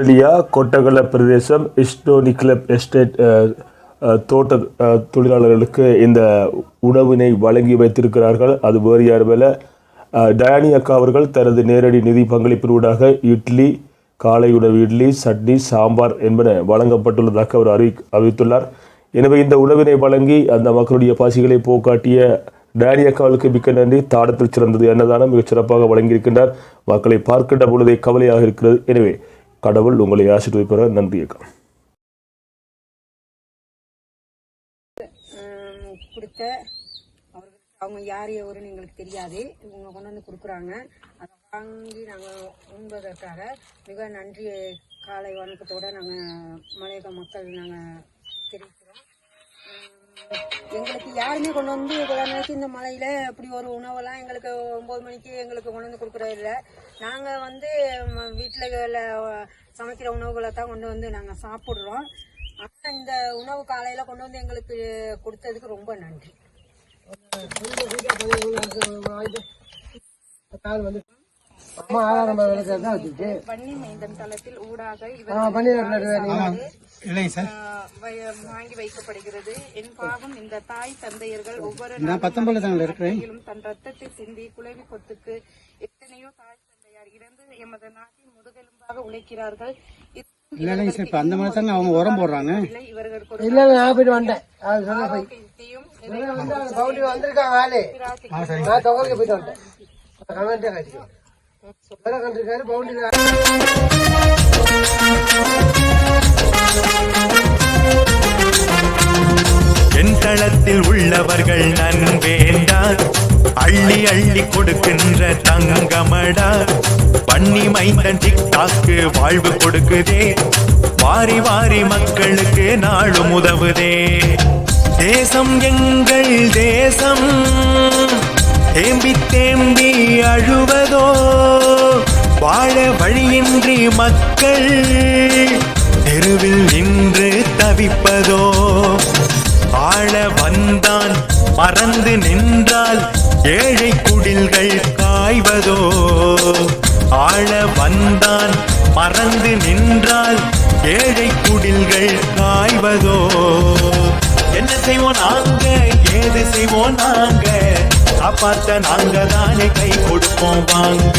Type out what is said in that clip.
Australia Kotagala பிரதேசம் இஸ்டோனி club estate தோட்ட தொழிலாளர்களுக்கு இந்த உணவினை வழங்கி வைத்திருக்கிறார்கள். அது வேறு யாருமல்ல அஹ், டயானி அக்கா அவர்கள் தனது நேரடி நிதி பங்களிப்பினூடாக இட்லி காலை உணவு இட்லி சட்னி சாம்பார் என்பன வழங்கப்பட்டுள்ளதாக அவர் அறிவி அறிவித்துள்ளார். எனவே இந்த உணவினை வழங்கி அந்த மக்களுடைய பசிகளை போக்காட்டிய டேனி அக்காவுக்கு மிக்க நன்றி. தாடத்தில் சிறந்தது என்னதானம் மிகச் சிறப்பாக வழங்கியிருக்கின்றார். மக்களை பார்க்கின்ற பொழுதே கவலையாக இருக்கிறது. எனவே கடவுள் உங்களை ஆசீர்வதிப்பார்? நன்றி அக்கா. கொடுத்த அவர்களுக்கு அவங்க யார் எவருன்னு எங்களுக்கு தெரியாது. இவங்க கொண்டு வந்து கொடுக்குறாங்க. அதை வாங்கி நாங்கள் உண்பதற்காக மிக நன்றி காலை வணக்கத்தோட நாங்கள் மலையக மக்கள் நாங்கள் தெரிவிக்கிறோம். எங்களுக்கு யாருமே கொண்டு வந்து குழந்தைக்கு இந்த மலையில இப்படி ஒரு உணவெல்லாம் எங்களுக்கு ஒன்பது மணிக்கு எங்களுக்கு கொண்டு வந்து கொடுக்குறது இல்லை நாங்கள் வந்து வீட்டில் சமைக்கிற உணவுகளை தான் கொண்டு வந்து நாங்கள் சாப்பிட்றோம் ஆனால் இந்த உணவு காலையில் கொண்டு வந்து எங்களுக்கு கொடுத்ததுக்கு ரொம்ப நன்றி அம்மா ஆதாரம் விளக்கு தான் வச்சுட்டு வன்னி மைந்தன் தளத்தில் ஊடாக ஆ, பண்ணி விளக்கு இவர் ஆஹ், வய- வாங்கி வைக்கப்படுகிறது. என் பாவம் இந்த தாய் தந்தையர்கள் ஒவ்வொரு நாளும் தன் ரத்தத்தை சிந்தி கொத்துக்கு எத்தனையோ தாய் தந்தையார் இறந்து எமது நாட்டின் முதுகெலும்பாக உழைக்கிறார்கள். இல்லைங்க சார். இப்ப அந்த மாதிரி தானே அவங்க உரம் போடுறாங்க. இல்லை நான் போயிட்டு வந்தேன் வந்திருக்காங்க ஆளு. நான் தொகலுக்கு போயிட்டு வந்துட்டேன். கமெண்டே காட்டிக்கோ கண்டிருக்காரு பவுண்டரி என் தளத்தில் உள்ளவர்கள் நன்வேண்டா அள்ளி அள்ளி கொடுக்கின்ற தங்கமடா. பண்ணி மைந்தன் டிக்டாக்கு வாழ்வு கொடுக்குதே. வாரி வாரி மக்களுக்கு நாளும் உதவுதே. தேசம் எங்கள் தேசம். தேம்பி தேம்பி அழுவதோ வழியின்றி மக்கள் தெருவில் நின்று தவிப்பதோ? ஆள வந்தான் மறந்து நின்றால் ஏழை குடில்கள் காய்வதோ? ஆள வந்தான் மறந்து நின்றால் ஏழை குடில்கள் காய்வதோ? என்ன செய்வோம் நாங்க? ஏது செய்வோம் நாங்க? காப்பாத்த நாங்க தானே கை கொடுப்போம் வாங்க.